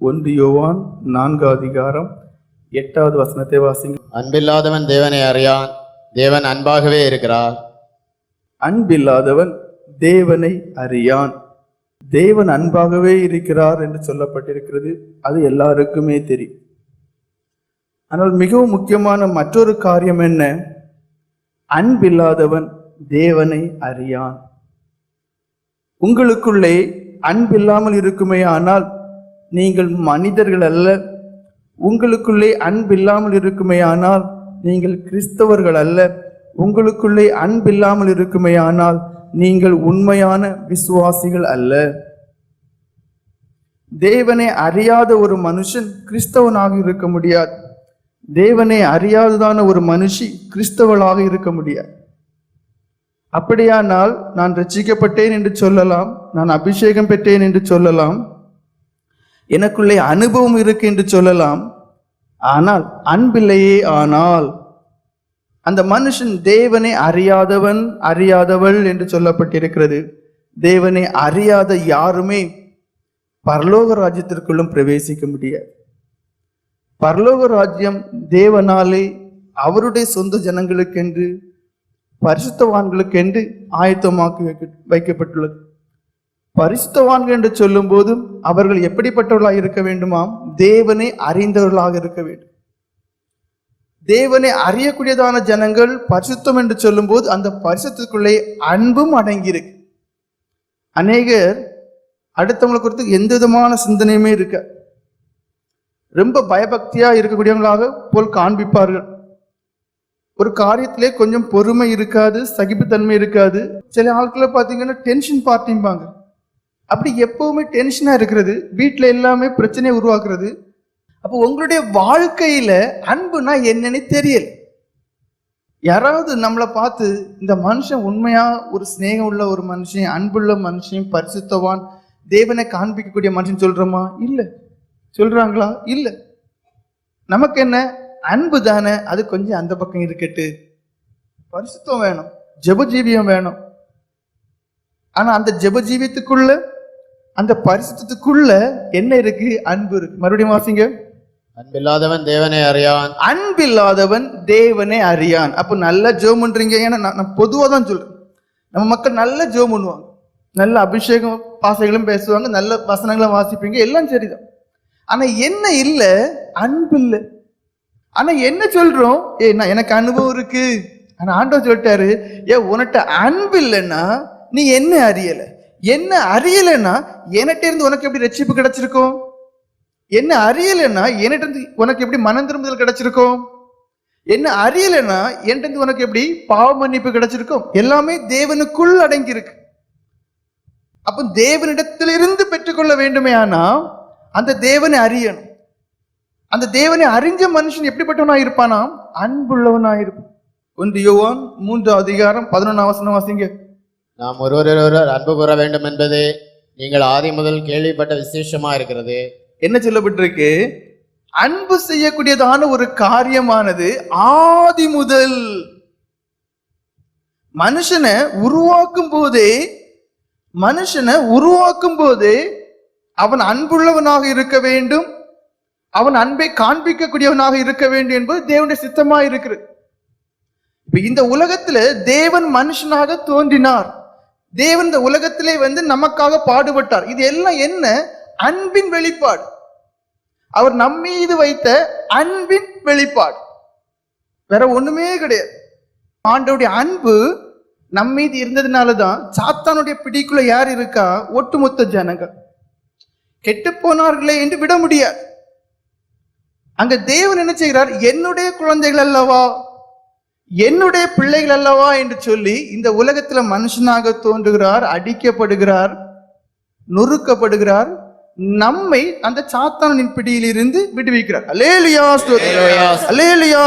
ஒன்று யோவான் நான்கு அதிகாரம் எட்டாவது வசனத்தை வாசிங்க. அன்பில்லாதவன் தேவனை அறியான் தேவன் அன்பாகவே இருக்கிறார். அன்பில்லாதவன் தேவனை அறியான். தேவன் அன்பாகவே இருக்கிறார் என்று சொல்லப்பட்டிருக்கிறது. அது எல்லாருக்குமே தெரியும். ஆனால் மிகவும் முக்கியமான மற்றொரு காரியம் என்ன? அன்பில்லாதவன் தேவனை அறியான். உங்களுக்குள்ளே அன்பில்லாமல் இருக்குமே ஆனால் நீங்கள் மனிதர்கள் அல்ல. உங்களுக்குள்ளே அன்பில்லாமல் இருக்குமேயானால் நீங்கள் கிறிஸ்தவர்கள் அல்ல. உங்களுக்குள்ளே அன்பில்லாமல் இருக்குமேயானால் நீங்கள் உண்மையான விசுவாசிகள் அல்ல. தேவனை அறியாத ஒரு மனுஷன் கிறிஸ்தவனாக இருக்க முடியாது. தேவனை அறியாததான ஒரு மனுஷி கிறிஸ்தவளாக இருக்க முடியாது. அப்படியானால் நான் ரசிக்கப்பட்டேன் என்று சொல்லலாம். நான் அபிஷேகம் பெற்றேன் என்று சொல்லலாம். எனக்குள்ளே அனுபவம் இருக்கு என்று சொல்லலாம். ஆனால் அன்பில்லையே ஆனால் அந்த மனுஷன் தேவனை அறியாதவன் அறியாதவள் என்று சொல்லப்பட்டிருக்கிறது. தேவனை அறியாத யாருமே பரலோக ராஜ்யத்திற்குள்ளும் பிரவேசிக்க முடியாது. பரலோக ராஜ்யம் தேவனாலே அவருடைய சொந்த ஜனங்களுக்கென்று பரிசுத்தவான்களுக்கென்று ஆயத்தமாக்கி வைக்க- வைக்கப்பட்டுள்ளது. பரிசுத்தவான்கள் என்று சொல்லும் போதும் அவர்கள் எப்படிப்பட்டவர்களாக இருக்க வேண்டுமாம்? தேவனை அறிந்தவர்களாக இருக்க வேண்டும். தேவனை அறியக்கூடியதான ஜனங்கள் பரிசுத்தம் என்று சொல்லும்போது அந்த பரிசுத்தத்துக்குள்ளே அன்பும் அடங்கியிருக்கு. அநேகர் அடுத்தவங்களை குறித்து எந்த விதமான சிந்தனையுமே இருக்க. ரொம்ப பயபக்தியாக இருக்கக்கூடியவங்களாக போல் காண்பிப்பார்கள். ஒரு காரியத்திலே கொஞ்சம் பொறுமை இருக்காது சகிப்புத்தன்மை இருக்காது. சில ஆட்களை பார்த்தீங்கன்னா டென்ஷன் பார்ட்டிம்பாங்க அப்படி எப்பவுமே டென்ஷனாக இருக்கிறது. வீட்டில் எல்லாமே பிரச்சனையை உருவாக்குறது. அப்போ உங்களுடைய வாழ்க்கையில் அன்புனா என்னன்னு தெரியல. யாராவது நம்மளை பார்த்து இந்த மனுஷன் உண்மையாக ஒரு சிநேகம் உள்ள ஒரு மனுஷன் அன்புள்ள மனுஷன் பரிசுத்தவான் தேவனை காண்பிக்கக்கூடிய மனுஷன் சொல்கிறோமா இல்லை. சொல்கிறாங்களா இல்லை. நமக்கு என்ன? அன்பு தானே. அது கொஞ்சம் அந்த பக்கம் இருக்கட்டு. பரிசுத்தம் வேணும். ஜெபஜீவியம் வேணும். ஆனா அந்த ஜெபஜீவியத்துக்குள்ள அந்த பரிசுத்தத்துக்குள்ள என்ன இருக்கு? அன்பு இருக்கு. மறுபடியும் வாசிங்க. அன்பில்லாதவன் தேவனை அறியான். அன்பில்லாதவன் தேவனை அறியான். அப்போ நல்லா ஜோம் பண்றீங்க. ஏன்னா நான் நான் பொதுவாக தான் சொல்றேன். நம்ம மக்கள் நல்ல ஜோம் பண்ணுவாங்க. நல்ல அபிஷேகம் பாசைகளும் பேசுவாங்க. நல்ல வசனங்களும் வாசிப்பீங்க. எல்லாம் சரிதான். ஆனா என்ன இல்ல? அன்பு இல்ல. ஆனா என்ன சொல்றோம்? ஏ நான் எனக்கு அனுபவம் இருக்கு. ஆனா ஆண்டவர் சொல்லிட்டாரு ஏ உன்கிட்ட அன்பு இல்லைன்னா நீ என்ன அறியல? என்ன அறியலைன்னா என்கிட்ட இருந்து உனக்கு எப்படி ரட்சிப்பு கிடைச்சிருக்கும்? என்ன அறியலைன்னா என்கிட்ட இருந்து உனக்கு எப்படி மனம் திரும்புதல் கிடைச்சிருக்கும்? என்ன அறியலைன்னா என்கிட்ட இருந்து உனக்கு எப்படி பாவ மன்னிப்பு கிடைச்சிருக்கும்? எல்லாமே தேவனுக்குள் அடங்கி இருக்கு அப்ப தேவனிடத்திலிருந்து பெற்றுக்கொள்ள வேண்டுமே ஆனா அந்த தேவனை அறியணும். அந்த தேவனை அறிஞ்ச மனுஷன் எப்படிப்பட்டவனா இருப்பானா? அன்புள்ளவனா இருப்பான். ஒன்று யோவான் மூன்று அதிகாரம் பதினொன்னாம் வசனம் வாசிங்க. நாம் ஒருவரொருவர் அன்பு கூற வேண்டும் என்பதே நீங்கள் ஆதி முதல் கேள்விப்பட்ட விசேஷமா இருக்கிறது. என்ன சொல்லப்பட்டிருக்கு? அன்பு செய்யக்கூடியதான ஒரு காரியமானது ஆதி முதல். மனுஷனை உருவாக்கும் போதே மனுஷனை உருவாக்கும் போதே அவன் அன்புள்ளவனாக இருக்க வேண்டும். அவன் அன்பை காண்பிக்கக்கூடியவனாக இருக்க வேண்டும் என்பது தேவனுடைய சித்தமா இருக்கிறது இப்ப இந்த உலகத்துல தேவன் மனுஷனாக தோன்றினார். தேவன் இந்த உலகத்திலே வந்து நமக்காக பாடுபட்டார். இது எல்லாம் என்ன? அன்பின் வெளிப்பாடு. அவர் நம்மீது வைத்த அன்பின் வெளிப்பாடு. வேற ஒண்ணுமே கிடையாது. ஆண்டவுடைய அன்பு நம்மீது இருந்ததுனால தான் சாத்தானுடைய பிடிக்குள்ள யார் இருக்கா? ஒட்டுமொத்த ஜனங்கள். கெட்டு போனார்களே என்று விட முடியாது. அங்க தேவன் என்ன செய்கிறார்? என்னுடைய குழந்தைகள் அல்லவா? என்னுடைய பிள்ளைகள் அல்லவா என்று சொல்லி இந்த உலகத்துல மனுஷனாக தோன்றுகிறார் அடிக்கப்படுகிறார் நொறுக்கப்படுகிறார் நம்மை அந்த சாத்தானின் பிடியிலிருந்து விடுவிக்கிறார் அலேலியா. அலேலியா.